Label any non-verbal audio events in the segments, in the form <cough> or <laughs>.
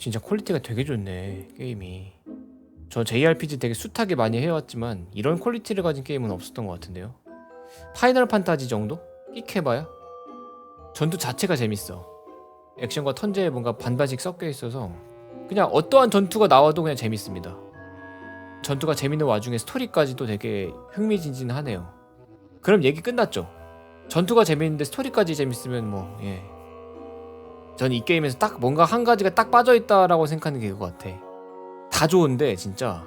진짜 퀄리티가 되게 좋네 게임이. 저 JRPG 되게 숱하게 많이 해왔지만 이런 퀄리티를 가진 게임은 없었던 것 같은데요. 파이널 판타지 정도? 끽해봐야? 전투 자체가 재밌어. 액션과 턴제에 뭔가 반반씩 섞여 있어서 그냥 어떠한 전투가 나와도 그냥 재밌습니다. 전투가 재밌는 와중에 스토리까지도 되게 흥미진진하네요. 그럼 얘기 끝났죠? 전투가 재밌는데 스토리까지 재밌으면 뭐 예. 전 이 게임에서 딱 뭔가 한 가지가 딱 빠져있다라고 생각하는 게 그거 같아. 다 좋은데 진짜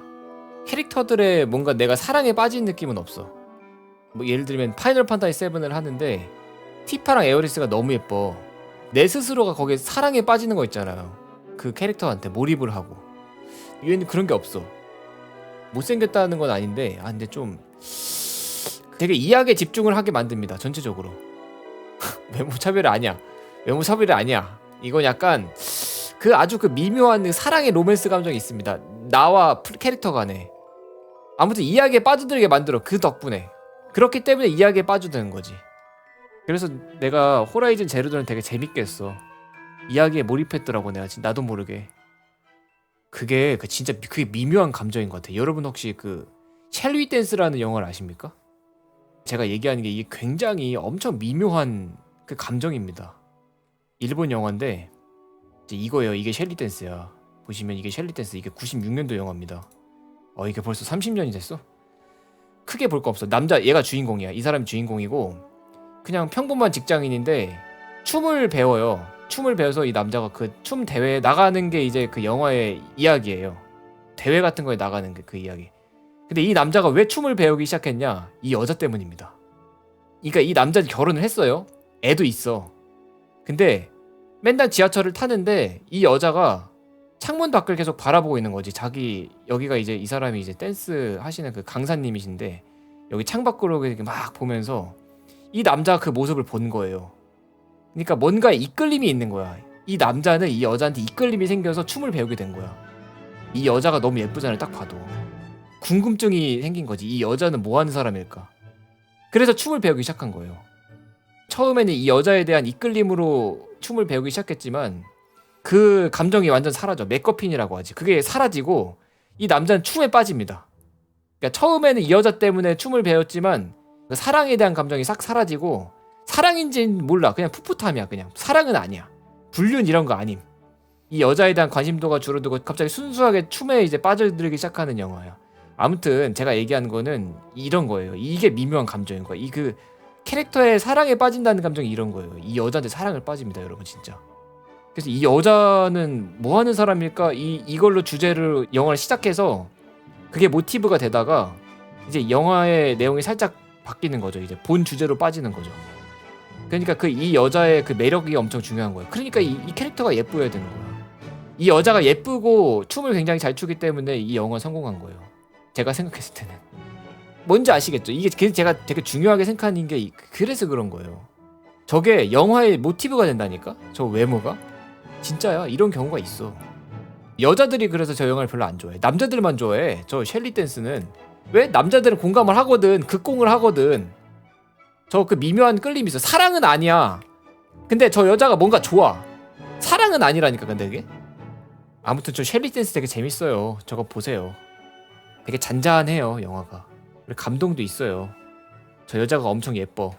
캐릭터들의 뭔가 내가 사랑에 빠진 느낌은 없어. 뭐 예를 들면 파이널 판타지 7을 하는데 티파랑 에어리스가 너무 예뻐. 내 스스로가 거기에 사랑에 빠지는 거 있잖아요. 그 캐릭터한테 몰입을 하고. 얘는 그런 게 없어. 못생겼다는 건 아닌데 아 근데 좀 되게 이야기에 집중을 하게 만듭니다. 전체적으로. <laughs> 외모 차별이 아니야. 외모 차별이 아니야. 이건 약간 그 아주 그 미묘한 그 사랑의 로맨스 감정이 있습니다. 나와 플- 캐릭터 간에. 아무튼 이야기에 빠져들게 만들어 그 덕분에. 그렇기 때문에 이야기에 빠져드는 거지. 그래서 내가 호라이즌 제로전을 되게 재밌게 했어. 이야기에 몰입했더라고 내가 진 나도 모르게. 그게 그 진짜 미- 그게 미묘한 감정인 것 같아. 여러분 혹시 그 셸위 댄스라는 영화를 아십니까? 제가 얘기하는 게 이게 굉장히 엄청 미묘한 그 감정입니다. 일본 영화인데 이거예요. 이게 셸리 댄스야. 보시면 이게 셸리 댄스 이게 96년도 영화입니다. 어 이게 벌써 30년이 됐어? 크게 볼 거 없어. 남자 얘가 주인공이야. 이 사람이 주인공이고 그냥 평범한 직장인인데 춤을 배워요. 춤을 배워서 이 남자가 그 춤 대회에 나가는 게 이제 그 영화의 이야기예요. 대회 같은 거에 나가는 게그 이야기. 근데 이 남자가 왜 춤을 배우기 시작했냐? 이 여자 때문입니다. 그러니까 이 남자는 결혼을 했어요. 애도 있어. 근데 맨날 지하철을 타는데 이 여자가 창문 밖을 계속 바라보고 있는 거지. 자기 여기가 이제 이 사람이 이제 댄스 하시는 그 강사님이신데 여기 창밖으로 이렇게 막 보면서 이 남자 그 모습을 본 거예요. 그러니까 뭔가 이끌림이 있는 거야. 이 남자는 이 여자한테 이끌림이 생겨서 춤을 배우게 된 거야. 이 여자가 너무 예쁘잖아요. 딱 봐도. 궁금증이 생긴 거지. 이 여자는 뭐 하는 사람일까? 그래서 춤을 배우기 시작한 거예요. 처음에는 이 여자에 대한 이끌림으로 춤을 배우기 시작했지만 그 감정이 완전 사라져. 맥커핀이라고 하지. 그게 사라지고 이 남자는 춤에 빠집니다. 그러니까 처음에는 이 여자 때문에 춤을 배웠지만 그 사랑에 대한 감정이 싹 사라지고 사랑인지는 몰라. 그냥 풋풋함이야. 그냥 사랑은 아니야. 불륜 이런 거 아님. 이 여자에 대한 관심도가 줄어들고 갑자기 순수하게 춤에 이제 빠져들기 시작하는 영화야. 아무튼 제가 얘기하는 거는 이런 거예요. 이게 미묘한 감정인 거야. 이그 캐릭터의 사랑에 빠진다는 감정이 이런 거예요. 이 여자한테 사랑을 빠집니다, 여러분 진짜. 그래서 이 여자는 뭐 하는 사람일까? 이 이걸로 주제를 영화를 시작해서 그게 모티브가 되다가 이제 영화의 내용이 살짝 바뀌는 거죠. 이제 본 주제로 빠지는 거죠. 그러니까 그 이 여자의 그 매력이 엄청 중요한 거예요. 그러니까 이, 이 캐릭터가 예뻐야 되는 거야. 이 여자가 예쁘고 춤을 굉장히 잘 추기 때문에 이 영화 성공한 거예요. 제가 생각했을 때는 뭔지 아시겠죠? 이게 그 제가 되게 중요하게 생각하는 게 이- 그래서 그런 거예요. 저게 영화의 모티브가 된다니까? 저 외모가? 진짜야. 이런 경우가 있어. 여자들이 그래서 저 영화를 별로 안 좋아해. 남자들만 좋아해. 저 셸리 댄스는 왜 남자들은 공감을 하거든. 극공을 하거든. 저 그 미묘한 끌림이 있어. 사랑은 아니야. 근데 저 여자가 뭔가 좋아. 사랑은 아니라니까 근데 그게. 아무튼 저 셸리 댄스 되게 재밌어요. 저거 보세요. 되게 잔잔해요 영화가. 감동도 있어요. 저 여자가 엄청 예뻐.